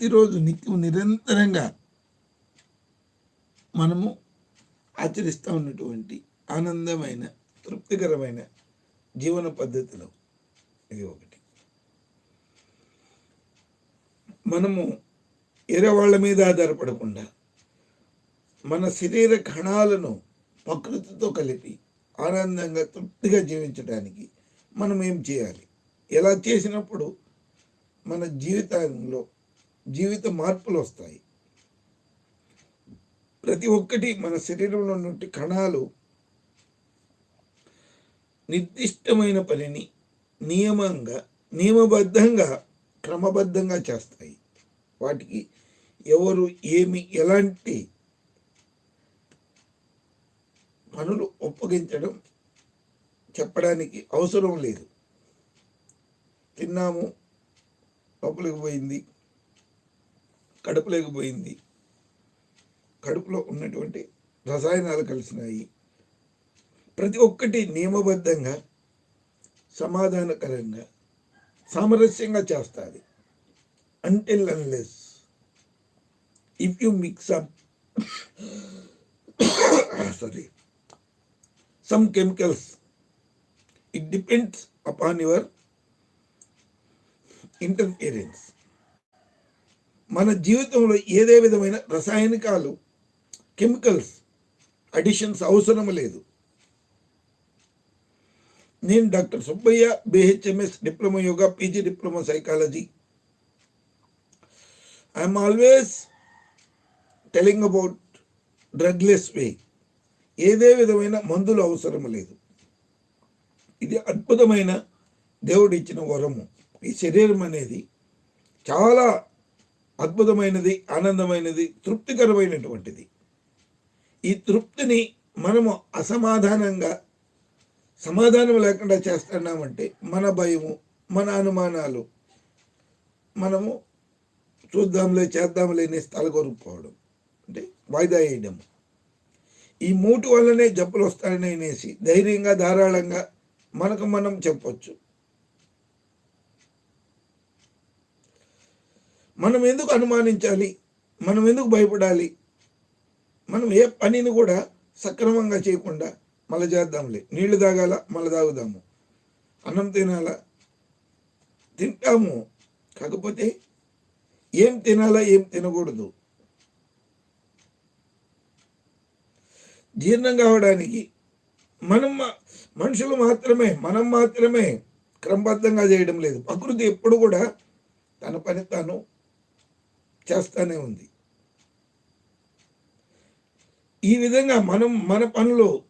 ప్రతిరోజు నిత్యం నిరంతరంగా మనము ఆచరిస్తూ ఉన్నటువంటి ఆనందమైన తృప్తికరమైన జీవన పద్ధతిలో ఇది ఒకటి. మనము వేరే వాళ్ళ మీద ఆధారపడకుండా మన శరీర కణాలను ప్రకృతితో కలిపి ఆనందంగా తృప్తిగా జీవించడానికి మనం ఏం చేయాలి? ఎలా చేసినప్పుడు మన జీవితంలో జీవిత మార్పులు వస్తాయి. ప్రతి ఒక్కటి మన శరీరంలో ఉన్నటువంటి కణాలు నిర్దిష్టమైన పనిని నియమంగా నియమబద్ధంగా క్రమబద్ధంగా చేస్తాయి. వాటికి ఎవరు ఏమి ఎలాంటి పనులు ఒప్పగించడం చెప్పడానికి అవసరం లేదు. తిన్నాము లోపలికి పోయింది. కడుపులేకపోయింది. కడుపులో ఉన్నటువంటి రసాయనాలు కలిసినాయి. ప్రతి ఒక్కటి నియమబద్ధంగా సమాధానకరంగా సామరస్యంగా చేస్తుంది. Until unless if you mix up sorry some chemicals it depends upon your interference మన జీవితంలో ఏదే విధమైన రసాయనికాలు కెమికల్స్ అడిషన్స్ అవసరం లేదు. నేను doctor Subbaiah BHMS diploma yoga PG diploma psychology. I'm always telling about drugless way. ఏదే విధమైన మందులు అవసరం లేదు. ఇది అద్భుతమైన దేవుడిచ్చిన వరము. ఈ శరీరం అనేది చాలా అద్భుతమైనది ఆనందమైనది తృప్తికరమైనటువంటిది. ఈ తృప్తిని మనము అసమాధానంగా సమాధానం లేకుండా చేస్తున్నామంటే మన భయము మన అనుమానాలు మనము చూద్దాంలే చేద్దాంలే అనేసి తలగొరుకుపోవడం అంటే వాయిదా వేయడం. ఈ మూటి వల్లనే జబ్బులు వస్తాయని అనేసి ధైర్యంగా ధారాళంగా మనకు మనం చెప్పొచ్చు. మనం ఎందుకు అనుమానించాలి? మనం ఎందుకు భయపడాలి? మనం ఏ పనిని కూడా సక్రమంగా చేయకుండా మళ్ళీ చేద్దాంలే. నీళ్ళు తాగాల? మళ్ళీ తాగుదాము. అన్నం తినాలా? తింటాము. కాకపోతే ఏం తినాలా ఏం తినకూడదు. జీర్ణం కావడానికి మనం మనుషులు మాత్రమే మనం మాత్రమే క్రమబద్ధంగా చేయడం లేదు. ప్రకృతి ఎప్పుడు కూడా తన పని తాను చేస్తూనే ఉంది. ఈ విధంగా మనం మన పనులు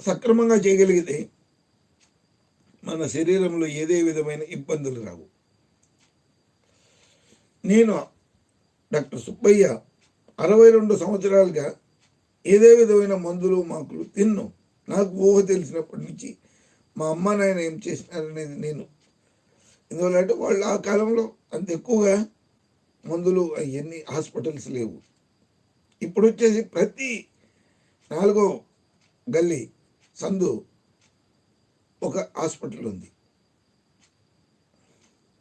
సక్రమంగా చేయగలిగితే మన శరీరంలో ఏదే విధమైన ఇబ్బందులు రావు. నేను డాక్టర్ సుబ్బయ్య అరవై రెండు సంవత్సరాలుగా ఏదే విధమైన మందులు మాకులు తిన్ను. నాకు ఊహ తెలిసినప్పటి నుంచి మా అమ్మ నాయన ఏం చేసినారనేది నేను. ఎందువల్ల అంటే వాళ్ళు ఆ కాలంలో అంత ఎక్కువగా మందులు అవన్నీ హాస్పిటల్స్ లేవు. ఇప్పుడు వచ్చేసి ప్రతి నాలుగో గల్లీ సందు ఒక హాస్పిటల్ ఉంది.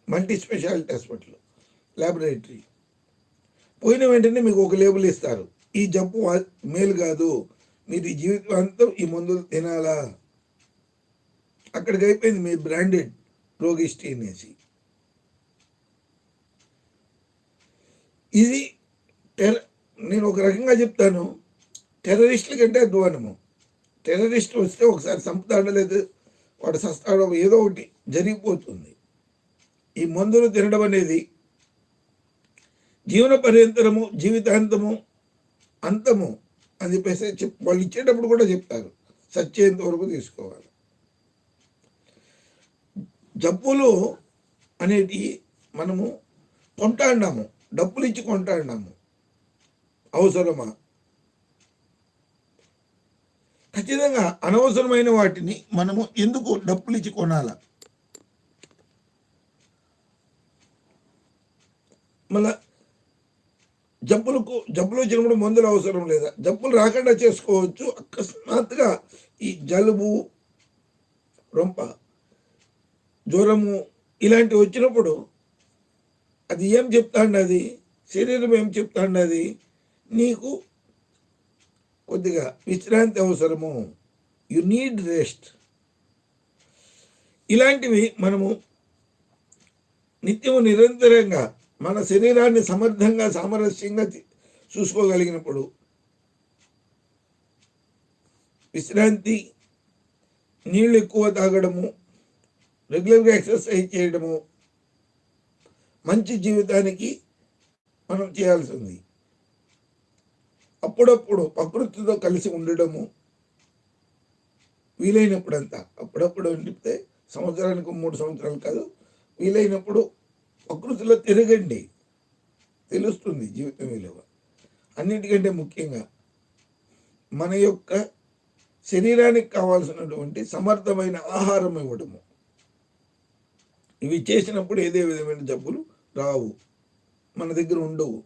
Multi speciality hospital laboratory. పోయిన వెంటనే మీకు ఒక లేబుల్ ఇస్తారు. ఈ జబ్బు మేలు కాదు. మీరు జీవితాంతం ఈ మందులు తినాలా? అక్కడికి అయిపోయింది మీ బ్రాండెడ్ రోగిష్టి అనేసి. ఇది టెర నేను ఒక రకంగా చెప్తాను. టెర్రరిస్టుల కంటే అధ్వానము. టెర్రరిస్ట్ వస్తే ఒకసారి చంపుతాడో వాడు సస్తాడో ఏదో ఒకటి జరిగిపోతుంది. ఈ మందులు తినడం అనేది జీవన పర్యంతరము జీవితాంతము అంతము అని చెప్పేసి చెప్ వాళ్ళు ఇచ్చేటప్పుడు కూడా చెప్తారు. సచ్చేంత వరకు తీసుకోవాలి. జబ్బులు అనేది మనము కొంటాడినాము డబ్బులు ఇచ్చి కొంటాడినాము అవసరమా? ఖచ్చితంగా అనవసరమైన వాటిని మనము ఎందుకు డబ్బులు ఇచ్చి కొనాలా? మళ్ళా జబ్బులకు జబ్బులు వచ్చినప్పుడు మందులు అవసరం లేదా? జబ్బులు రాకుండా చేసుకోవచ్చు. అకస్మాత్తుగా ఈ జలుబు రొంప జ్వరము ఇలాంటివి వచ్చినప్పుడు అది ఏం చెప్తాండది? శరీరం ఏం చెప్తాండది? నీకు కొద్దిగా విశ్రాంతి అవసరము. యు నీడ్ రెస్ట్ ఇలాంటివి మనము నిత్యము నిరంతరంగా మన శరీరాన్ని సమర్థంగా సామరస్యంగా చూసుకోగలిగినప్పుడు విశ్రాంతి నీళ్ళు ఎక్కువ తాగడము రెగ్యులర్గా ఎక్సర్సైజ్ చేయడము మంచి జీవితానికి మనం చేయాల్సి ఉంది అప్పుడప్పుడు ప్రకృతితో కలిసి ఉండడము వీలైనప్పుడంతా. అప్పుడప్పుడు అంటే సంవత్సరానికి మూడు సంవత్సరాలు కాదు వీలైనప్పుడు ప్రకృతిలో తిరగండి. తెలుస్తుంది జీవితం విలువ. అన్నిటికంటే ముఖ్యంగా మన యొక్క శరీరానికి కావాల్సినటువంటి సమర్థమైన ఆహారం ఇవ్వడము. ఇవి చేసినప్పుడు ఏదే విధమైన జబ్బులు రావు. మన దగ్గర ఉండవు.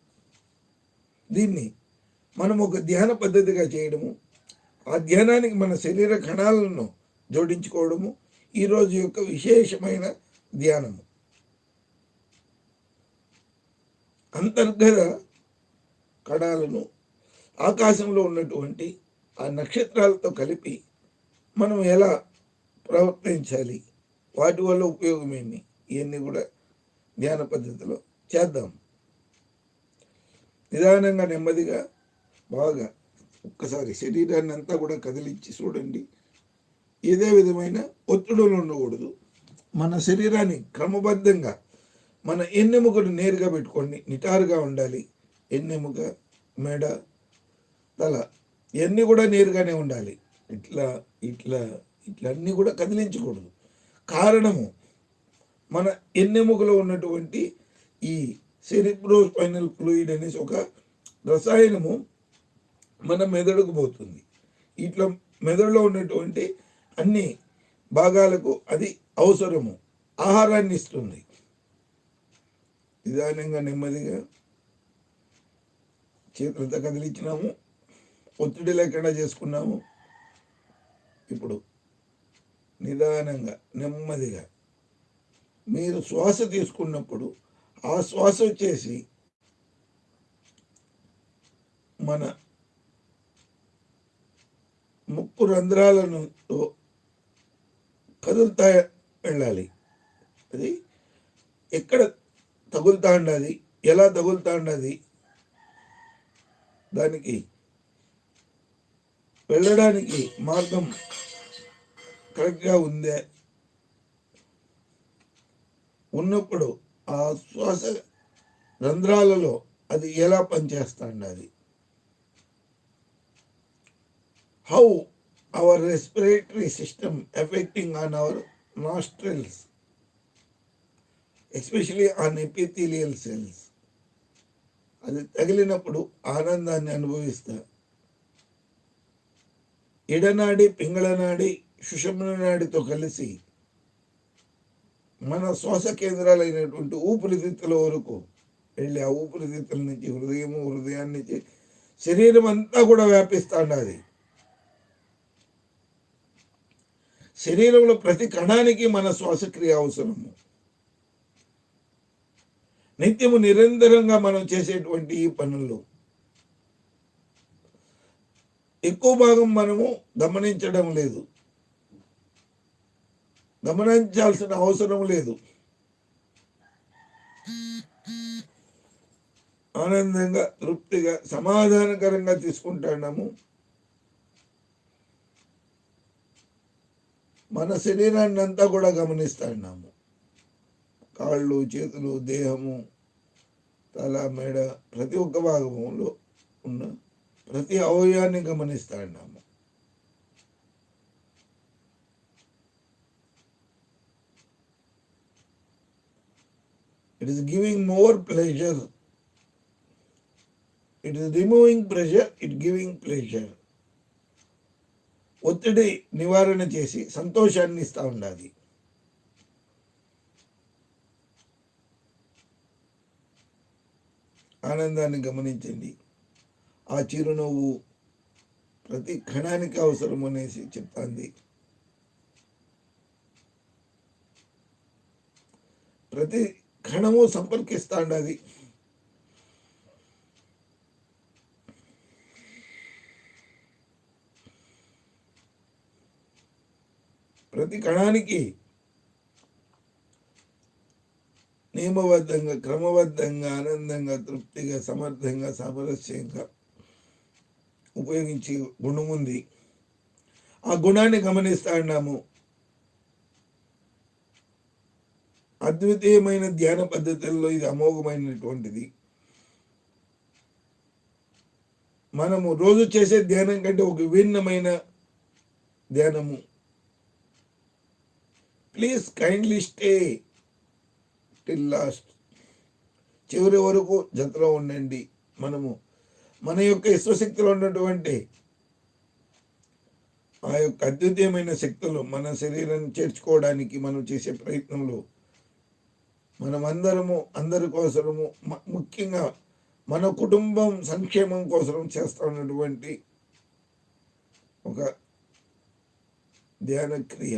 దీన్ని మనం ఒక ధ్యాన పద్ధతిగా చేయడము ఆ ధ్యానానికి మన శరీర కణాలను జోడించుకోవడము ఈరోజు యొక్క విశేషమైన ధ్యానము. అంతర్గత కణాలను ఆకాశంలో ఉన్నటువంటి ఆ నక్షత్రాలతో కలిపి మనం ఎలా ప్రవర్తించాలి? వాటి వల్ల ఉపయోగమేమి ఇవన్నీ కూడా ధ్యాన పద్ధతిలో చేద్దాం. నిదానంగా నెమ్మదిగా బాగా ఒక్కసారి శరీరాన్ని అంతా కూడా కదిలించి చూడండి. ఏదే విధమైన ఒత్తిడులు ఉండకూడదు. మన శరీరాన్ని క్రమబద్ధంగా మన ఎన్నెముకను నేరుగా పెట్టుకోండి. నిటారుగా ఉండాలి. ఎన్నెముక మెడ తల ఇవన్నీ కూడా నేరుగానే ఉండాలి. ఇట్లా ఇట్లా ఇట్లా అన్నీ కూడా కదిలించకూడదు. కారణము మన ఎన్నెముకలో ఉన్నటువంటి ఈ సెరిబ్రోస్పైనల్ ఫ్లూయిడ్ అనేసి ఒక రసాయనము మన మెదడుకు పోతుంది. ఇట్లా మెదడులో ఉన్నటువంటి అన్ని భాగాలకు అది అవసరము ఆహారాన్ని ఇస్తుంది. నిదానంగా నెమ్మదిగా చేతులతో కదిలించినాము ఒత్తిడి లేకుండా చేసుకున్నాము. ఇప్పుడు నిదానంగా నెమ్మదిగా మీరు శ్వాస తీసుకున్నప్పుడు ఆ శ్వాస వచ్చేసి మన ముక్కు రంధ్రాలను కదులుతా వెళ్ళాలి. అది ఎక్కడ తగులుతా ఉండాలి ఎలా తగులుతా ఉండాలి దానికి వెళ్ళడానికి మార్గం కరెక్ట్గా ఉందే ఉన్నప్పుడు ఆ శ్వాస రంధ్రాలలో అది ఎలా పనిచేస్తా how our respiratory system affecting on our nostrils especially on epithelial cells అది తగిలినప్పుడు ఆనందాన్ని అనుభవిస్తా. ఎడనాడి పింగళనాడి సుషమ్న నాడితో కలిసి మన శ్వాస కేంద్రాలైనటువంటి ఊపిరితిత్తుల వరకు వెళ్ళి ఆ ఊపిరితిత్తుల నుంచి హృదయము హృదయాన్ని నుంచి శరీరం అంతా కూడా వ్యాపిస్తాండది శరీరంలో ప్రతి కణానికి మన శ్వాసక్రియ అవసరము. నిత్యము నిరంతరంగా మనం చేసేటువంటి ఈ పనుల్లో ఎక్కువ భాగం మనము గమనించడం లేదు. గమనించాల్సిన అవసరం లేదు. ఆనందంగా తృప్తిగా సమాధానకరంగా తీసుకుంటున్నాము. మన శరీరాన్ని అంతా కూడా గమనిస్తున్నాము. కాళ్ళు చేతులు దేహము తల మెడ ప్రతి ఒక్క భాగంలో ఉన్న ప్రతి అవయవాన్ని గమనిస్తున్నాము. It is giving more pleasure it is removing pressure it giving pleasure ఒత్తిడి నివారణ చేసి సంతోషాన్ని ఇస్తూ ఉండాలి. ఆనందాన్ని గమనించండి. ఆ చిరునవ్వు ప్రతి క్షణానికి అవసరం అనేసి చెప్తాంది. ప్రతి క్షణము సంపర్కిస్తాండది. ప్రతి కణానికి నియమబద్ధంగా క్రమబద్ధంగా ఆనందంగా తృప్తిగా సమర్థంగా సామరస్యంగా ఉపయోగించే గుణం ఉంది ఆ గుణాన్ని గమనిస్తా ఉన్నాము అద్వితీయమైన ధ్యాన పద్ధతుల్లో ఇది అమోఘమైనటువంటిది. మనము రోజు చేసే ధ్యానం కంటే ఒక విభిన్నమైన ధ్యానము. Please kindly stay till last చివరి వరకు జతలో ఉండండి. మనము మన యొక్క విశ్వశక్తిలో ఉన్నటువంటి ఆ యొక్క అద్వితీయమైన శక్తులు మన శరీరాన్ని చేర్చుకోవడానికి మనం చేసే ప్రయత్నంలో మనమందరము అందరి కోసము ముఖ్యంగా మన కుటుంబం సంక్షేమం కోసం చేస్తున్నటువంటి ఒక ధ్యాన క్రియ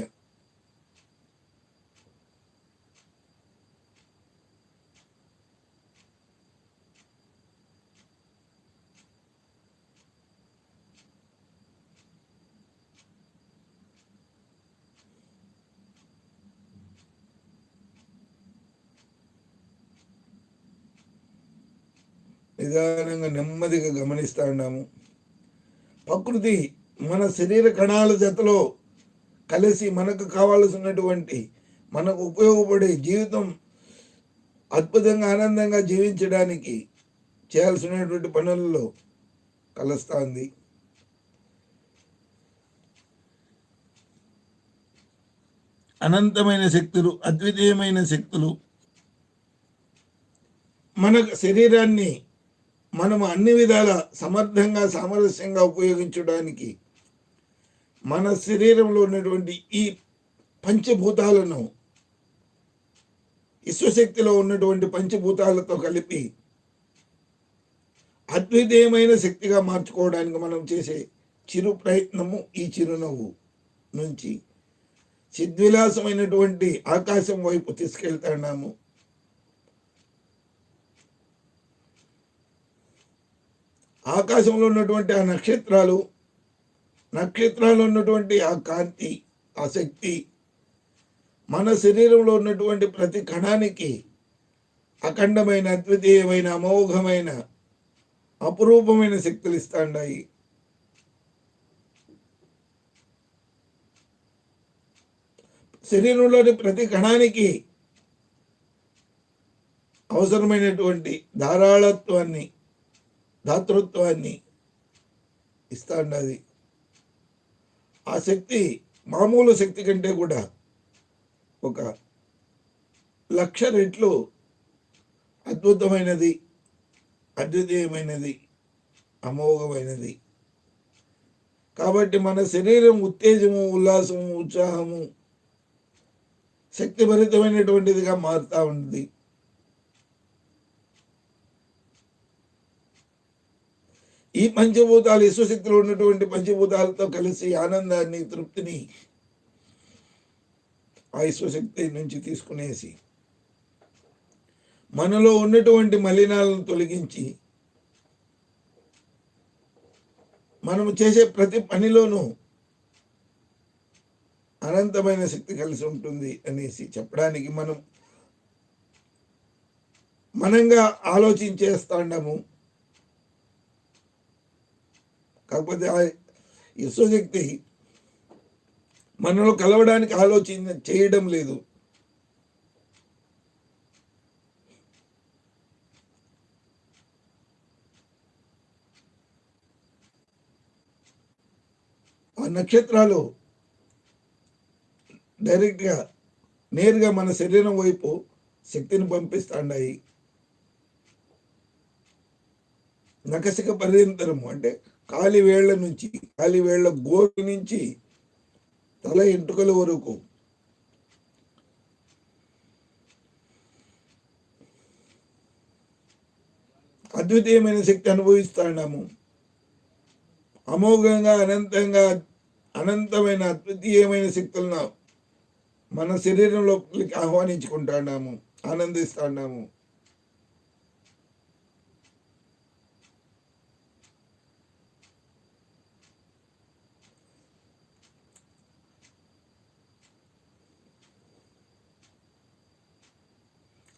నిదానంగా నెమ్మదిగా గమనిస్తూ ఉన్నాము. ప్రకృతి మన శరీర కణాల జతలో కలిసి మనకు కావాల్సినటువంటి మనకు ఉపయోగపడే జీవితం అద్భుతంగా ఆనందంగా జీవించడానికి చేయాల్సినటువంటి పనులలో కలుస్తుంది. అనంతమైన శక్తులు అద్వితీయమైన శక్తులు మన శరీరాన్ని మనం అన్ని విధాల సమర్థంగా సామరస్యంగా ఉపయోగించడానికి మన శరీరంలో ఉన్నటువంటి ఈ పంచభూతాలను విశ్వశక్తిలో ఉన్నటువంటి పంచభూతాలతో కలిపి అద్వితీయమైన శక్తిగా మార్చుకోవడానికి మనం చేసే చిరు ప్రయత్నము ఈ చిరునవ్వు నుంచి. చిద్విలాసమైనటువంటి ఆకాశం వైపు తీసుకెళ్తున్నాము. ఆకాశంలో ఉన్నటువంటి ఆ నక్షత్రాలు నక్షత్రాలు ఉన్నటువంటి ఆ కాంతి ఆ శక్తి మన శరీరంలో ఉన్నటువంటి ప్రతి కణానికి అఖండమైన అద్వితీయమైన అమోఘమైన అపురూపమైన శక్తులు ఇస్తాండాయి శరీరంలోని ప్రతి కణానికి అవసరమైనటువంటి ధారాళత్వాన్ని దాతృత్వాన్ని ఇస్తా ఉన్నది ఆ శక్తి మామూలు శక్తి కంటే కూడా ఒక లక్ష రెట్లు అద్భుతమైనది అద్వితీయమైనది అమోఘమైనది. కాబట్టి మన శరీరం ఉత్తేజము ఉల్లాసము ఉత్సాహము శక్తిభరితమైనటువంటిదిగా మారుతూ ఉంటుంది ఈ పంచభూతాలు విశ్వశక్తిలో ఉన్నటువంటి పంచభూతాలతో కలిసి ఆనందాన్ని తృప్తిని ఆ విశ్వశక్తి నుంచి తీసుకునేసి మనలో ఉన్నటువంటి మలినాలను తొలగించి మనము చేసే ప్రతి పనిలోనూ అనంతమైన శక్తి కలిసి ఉంటుంది అనేసి చెప్పడానికి మనం మనంగా ఆలోచించేస్తాండము. కాకపోతే ఆ విశ్వశక్తి మనలో కలవడానికి ఆలోచన చేయడం లేదు. ఆ నక్షత్రాలు డైరెక్ట్గా నేరుగా మన శరీరం వైపు శక్తిని పంపిస్తాండాయి. నకసిక పర్యంతరము అంటే కాలి వేళ్ళ నుంచి కాలి వేళ్ళ గోటి నుంచి తల ఎంటుకల వరకు. అద్వితీయమైన శక్తి అనుభవిస్తాము అమోఘంగా అనంతంగా అనంతమైన అద్వితీయమైన శక్తులను మన శరీరంలోకి ఆహ్వానించుకుంటున్నాము ఆనందిస్తున్నాము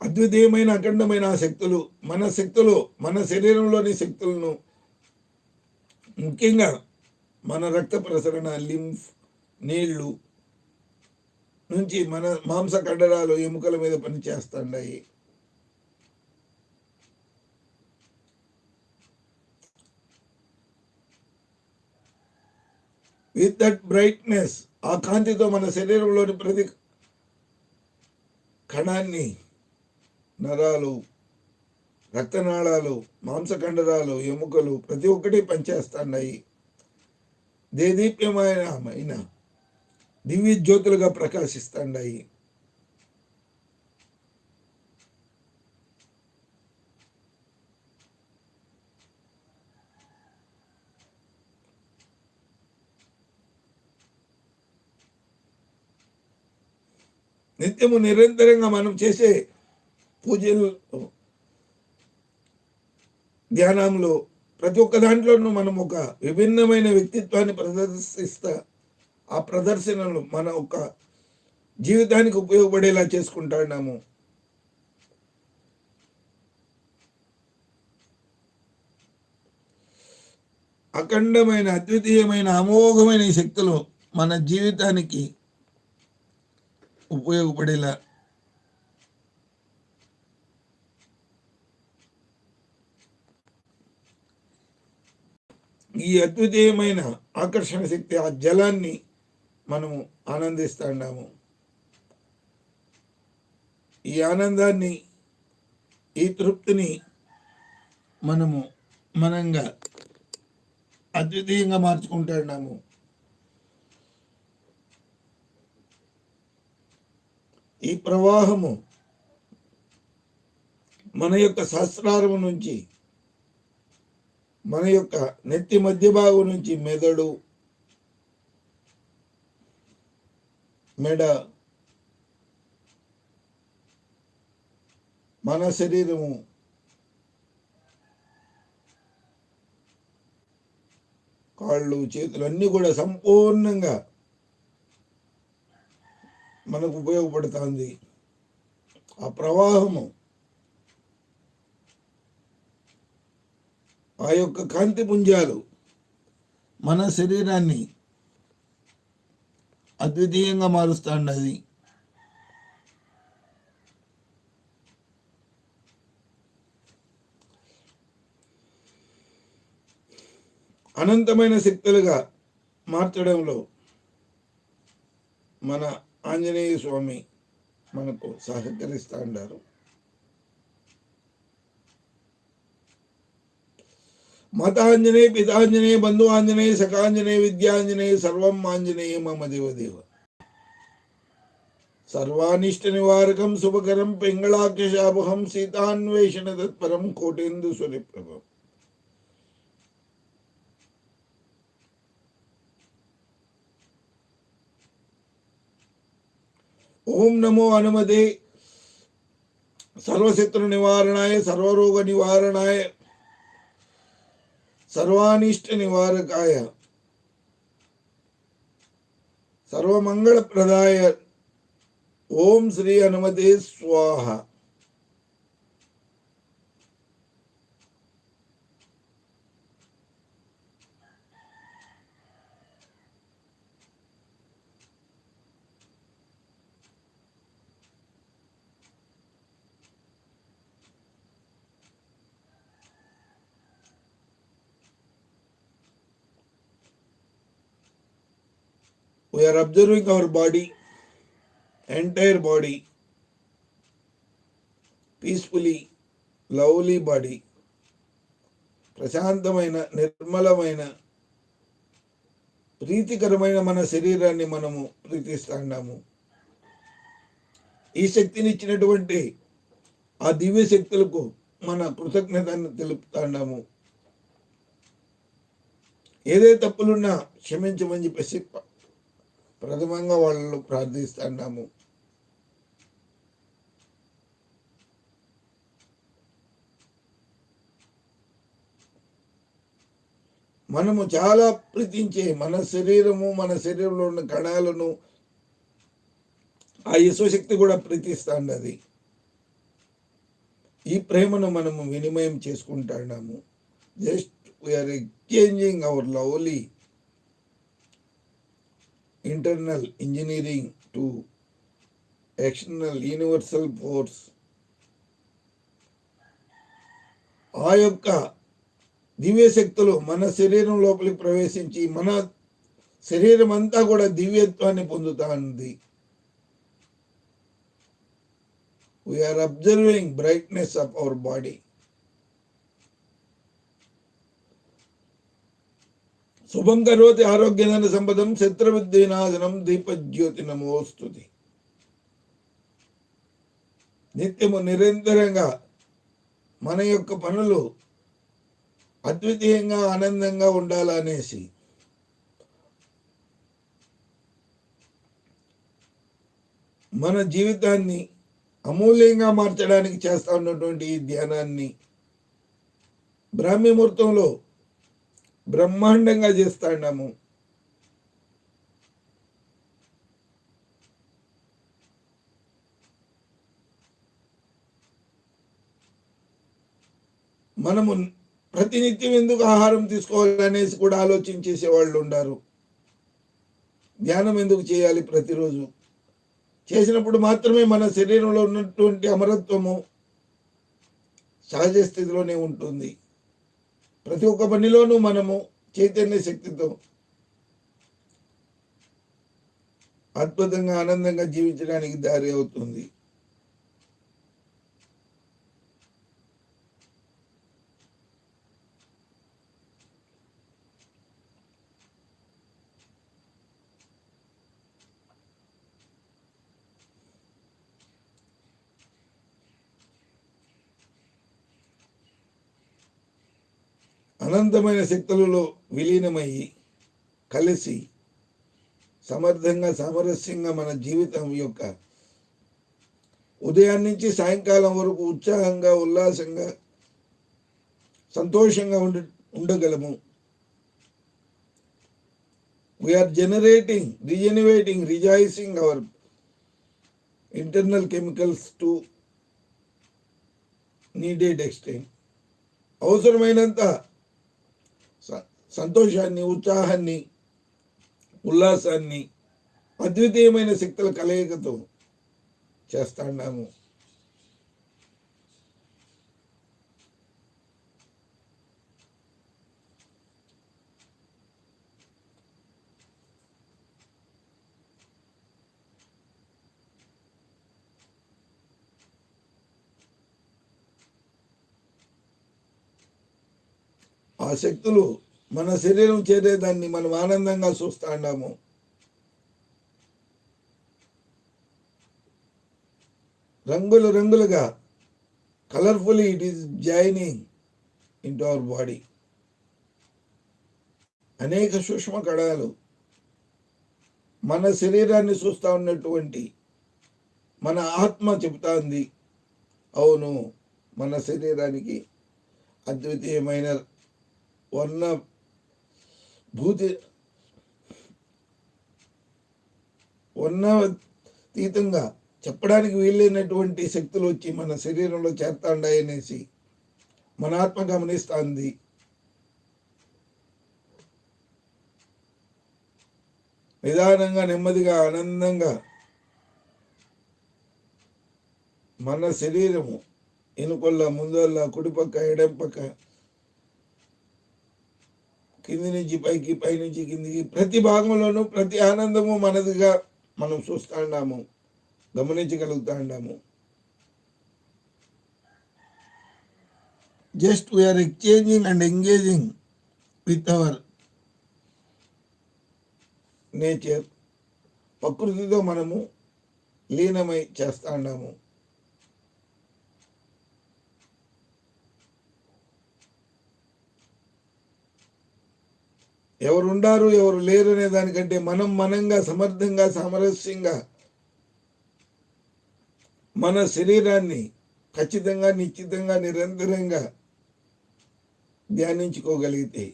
అద్వితీయమైన అఖండమైన ఆ శక్తులు మన శక్తులు మన శరీరంలోని శక్తులను ముఖ్యంగా మన రక్త ప్రసరణ లింఫ్ నీళ్ళు నుంచి మన మాంస కండరాలు ఎముకల మీద పనిచేస్తుండాయి. విత్ దట్ బ్రైట్నెస్ ఆ కాంతితో మన శరీరంలోని ప్రతి కణాన్ని నరాలు రక్తనాళాలు మాంసకండరాలు ఎముకలు ప్రతి ఒక్కటి పనిచేస్తున్నాయి. దేదీప్యమైన దివ్య జ్యోతులుగా ప్రకాశిస్తున్నాయి. నిత్యము నిరంతరంగా మనం చేసే పూజలు ధ్యానంలో ప్రతి ఒక్క దాంట్లోనూ మనం ఒక విభిన్నమైన వ్యక్తిత్వాన్ని ప్రదర్శిస్తా ఆ ప్రదర్శనలు మన ఒక జీవితానికి ఉపయోగపడేలా చేసుకుంటున్నాము. అఖండమైన అద్వితీయమైన అమోఘమైన శక్తులు మన జీవితానికి ఉపయోగపడేలా ఈ అద్వితీయమైన ఆకర్షణ శక్తి ఆ జలాన్ని మనము ఆనందిస్తున్నాము ఈ ఆనందాన్ని ఈ తృప్తిని మనము మనంగా అద్వితీయంగా మార్చుకుంటున్నాము ఈ ప్రవాహము మన యొక్క సహస్రారము నుంచి మన యొక్క నెత్తి మధ్య భాగం నుంచి మెదడు మెడ మన శరీరము కాళ్ళు చేతులు అన్నీ కూడా సంపూర్ణంగా మనకు ఉపయోగపడుతుంది. ఆ ప్రవాహము ఆ యొక్క కాంతి పుంజాలు మన శరీరాన్ని అద్వితీయంగా మారుస్తాండది అనంతమైన శక్తులుగా మార్చడంలో మన ఆంజనేయ స్వామి మనకు సహకరిస్తూ मतांजने पितांजने बंधुआंजने सकांजने विद्यांजने सर्व आंजने मम देव देव सर्वानिष्ट निवारक शुभकरम पिंगलाक्ष शापहम सीतान्वेषण तत्परम कोटेन्दु सुरिप्रभम ओम नमो हनुमते सर्वशत्रु निवारणाय सर्वरोग निवारणाय सर्वानिष्ट निवारकाय सर्वमंगल प्रदाय ओम श्री हनुमते स्वाहा are observing our body entire body peacefully lovely body ప్రశాంతమైన నిర్మలమైన ప్రీతికరమైన మన శరీరాన్ని మనము ప్రీతిస్తున్నాము ఈ శక్తిని ఇచ్చినటువంటి ఆ దివ్య శక్తులకు మన కృతజ్ఞతను తెలుపుతున్నాము ఏదే తప్పులున్నా క్షమించమని చెప్పేసి ప్రథమంగా వాళ్ళు ప్రార్థిస్తున్నాము మనము చాలా ప్రీతించే మన శరీరము మన శరీరంలో ఉన్న కణాలను ఆ యశోశక్తి కూడా ప్రీతిస్తాండది. ఈ ప్రేమను మనము వినిమయం చేసుకుంటున్నాము just we are exchanging our lovely internal engineering to external universal force ఆ యొక్క దివ్యశక్తులు మన శరీరం లోపలికి ప్రవేశించి మన శరీరం అంతా కూడా దివ్యత్వాన్ని పొందుతా ఉంది. We are observing brightness of our body శుభం కరోతి ఆరోగ్యధన సంపదం శత్రువిద్యనాశనం దీపజ్యోతి నమోస్తుతి. నిత్యము నిరంతరంగా మన యొక్క పనులు అద్వితీయంగా ఆనందంగా ఉండాలనేసి మన జీవితాన్ని అమూల్యంగా మార్చడానికి చేస్తా ఉన్నటువంటి ఈ ధ్యానాన్ని బ్రాహ్మీ ముహూర్తంలో బ్రహ్మాండంగా చేస్తాడాము. మనము ప్రతినిత్యం ఎందుకు ఆహారం తీసుకోవాలనేసి కూడా ఆలోచించేసే వాళ్ళు ఉండారు. ధ్యానం ఎందుకు చేయాలి ప్రతిరోజు? చేసినప్పుడు మాత్రమే మన శరీరంలో ఉన్నటువంటి అమరత్వము సహజ స్థితిలోనే ఉంటుంది. ప్రతి ఒక్క పనిలోనూ మనము చైతన్య శక్తితో అద్భుతంగా ఆనందంగా జీవించడానికి దారి అవుతుంది అనంతమైన శక్తులలో విలీనమయ్యి కలిసి సమర్థంగా సామరస్యంగా మన జీవితం యొక్క ఉదయం నుంచి సాయంకాలం వరకు ఉత్సాహంగా ఉల్లాసంగా సంతోషంగా ఉండ ఉండగలము. We are generating regenerating rejoicing our internal chemicals to needed extent అవసరమైనంత సంతోషాన్ని ఉత్సాహాన్ని ఉల్లాసాన్ని అద్వితీయమైన శక్తుల కలయికతో చేస్తాడాము ఆ శక్తులు మన శరీరం చేరేదాన్ని మనం ఆనందంగా చూస్తాండాము రంగులు రంగులుగా colourful it is joining into our body అనేక సూక్ష్మ కణాలు మన శరీరాన్ని చూస్తూ ఉన్నటువంటి మన ఆత్మ చెబుతోంది అవును మన శరీరానికి అద్వితీయమైన వర్ణ భూతి వర్ణాతీతంగా చెప్పడానికి వీలైనటువంటి శక్తులు వచ్చి మన శరీరంలో చేస్తాండాయనేసి మన ఆత్మ గమనిస్తుంది. నిదానంగా నెమ్మదిగా ఆనందంగా మన శరీరము ఎనుకొల్ల ముందల్ల కుడిపక్క ఎడంపక్క కింది నుంచి పైకి పై నుంచి కిందికి ప్రతి భాగంలోనూ ప్రతి ఆనందము మనదిగా మనం చూస్తాండాము గమనించగలుగుతాండాము. Just we are exchanging and engaging with our nature ప్రకృతితో మనము లీనమై చేస్తాండాము ఎవరు ఉండారు ఎవరు లేరు అనే దానికంటే మనం మనంగా సమర్థంగా సామరస్యంగా మన శరీరాన్ని ఖచ్చితంగా నిశ్చితంగా నిరంతరంగా ధ్యానించుకోగలిగితే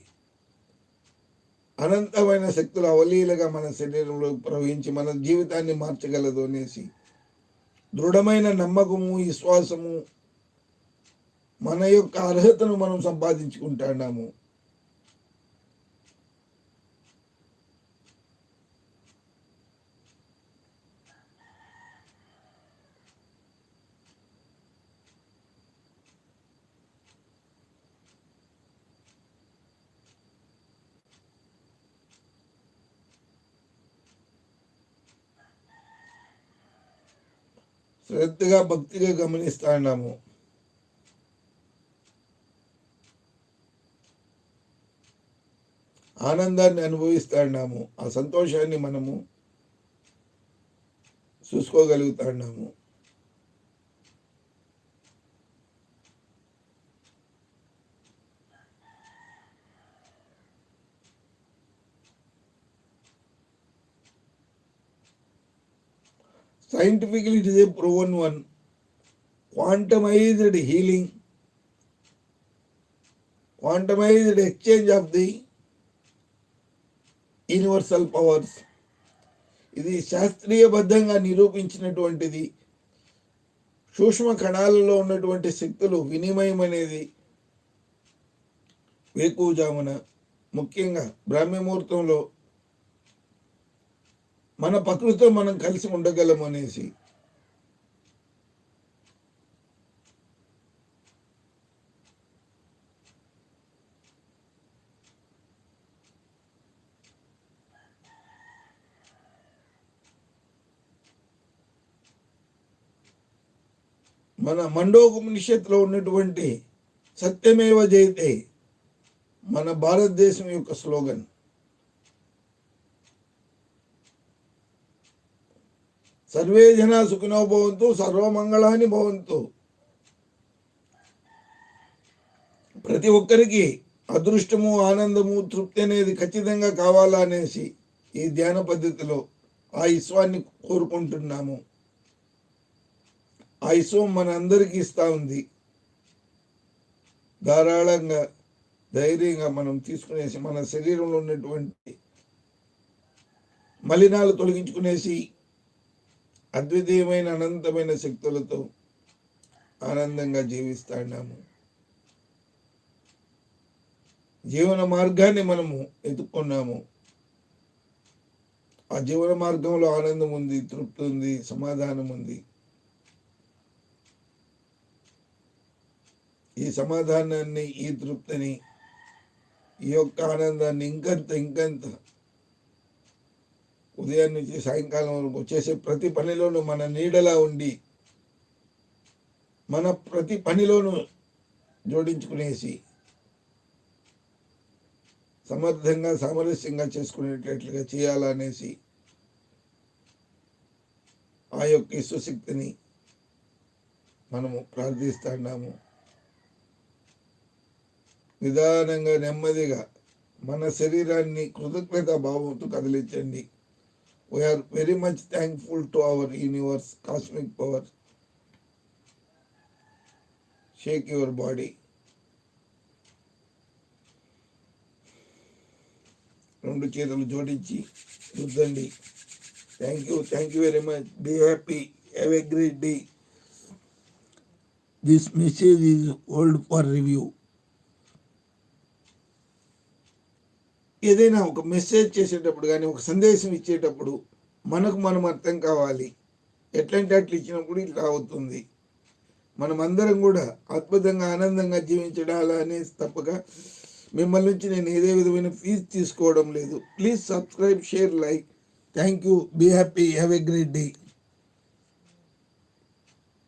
అనంతమైన శక్తులు అవలీలగా మన శరీరంలో ప్రవహించి మన జీవితాన్ని మార్చగలదు అనేసి దృఢమైన నమ్మకము విశ్వాసము మన యొక్క అర్హతను మనం సంపాదించుకుంటున్నాము శ్రద్ధగా భక్తిగా గమనిస్తున్నాము ఆనందాన్ని అనుభవిస్తున్నాము ఆ సంతోషాన్ని మనము చూసుకోగలుగుతున్నాము Scientifically, it is a proven one. Quantumized healing, quantumized exchange of the universal powers ఇది శాస్త్రీయబద్ధంగా నిరూపించినటువంటిది. సూక్ష్మ కణాలలో ఉన్నటువంటి శక్తులు వినిమయం అనేది వేకువజామున. ముఖ్యంగా బ్రాహ్మముహూర్తంలో మన ప్రకృతితో మనం కలిసి ఉండగలం అనేసి. మన మండోపనిషత్తులో ఉన్నటువంటి సత్యమేవ జయతే మన భారతదేశం యొక్క స్లోగన్. సర్వే జన సుఖినో భవంతు సర్వమంగళాన్ని భవంతు. ప్రతి ఒక్కరికి అదృష్టము ఆనందము తృప్తి అనేది ఖచ్చితంగా కావాలా అనేసి ఈ ధ్యాన పద్ధతిలో ఆ విశ్వాన్ని కోరుకుంటున్నాము. ఆ విశ్వం మన అందరికీ ఇస్తూ ఉంది. ధారాళంగా ధైర్యంగా మనం తీసుకునేసి మన శరీరంలో ఉన్నటువంటి మలినాలు తొలగించుకునేసి అద్వితీయమైన అనంతమైన శక్తులతో ఆనందంగా జీవిస్తున్నాము జీవన మార్గాన్ని మనము ఎదుర్కొన్నాము. ఆ జీవన మార్గంలో ఆనందం ఉంది తృప్తి ఉంది సమాధానం ఉంది. ఈ సమాధానాన్ని ఈ తృప్తిని ఈ యొక్క ఆనందాన్ని ఇంకంత ఇంకంత ఉదయం నుంచి సాయంకాలం వరకు చేసే ప్రతి పనిలోనూ మన నీడలా ఉండి మన ప్రతి పనిలోనూ జోడించుకునేసి సమర్థంగా సామరస్యంగా చేసుకునేటట్లుగా చేయాలనేసి ఆ యొక్క ఇష్టశక్తిని మనము ప్రార్థిస్తున్నాము నిదానంగా నెమ్మదిగా మన శరీరాన్ని కృతజ్ఞత భావంతో కదిలించండి. We are very much thankful to our universe cosmic power shake your body రెండు చేతులు జోడించి రుద్దండి. Thank you thank you very much be happy have a great day this message is old for review ఏదైనా ఒక message చేసేటప్పుడు కానీ ఒక సందేశం ఇచ్చేటప్పుడు మనకు మనం అర్థం కావాలి. ఎట్లాంటి అట్లు ఇచ్చినప్పుడు ఇట్లా అవుతుంది. మనం అందరం కూడా అద్భుతంగా ఆనందంగా జీవించడాలా అనేసి తప్పక మిమ్మల్ని నుంచి నేను ఏదే విధమైన ఫీజు తీసుకోవడం లేదు. Please subscribe share like thank you be happy have a great day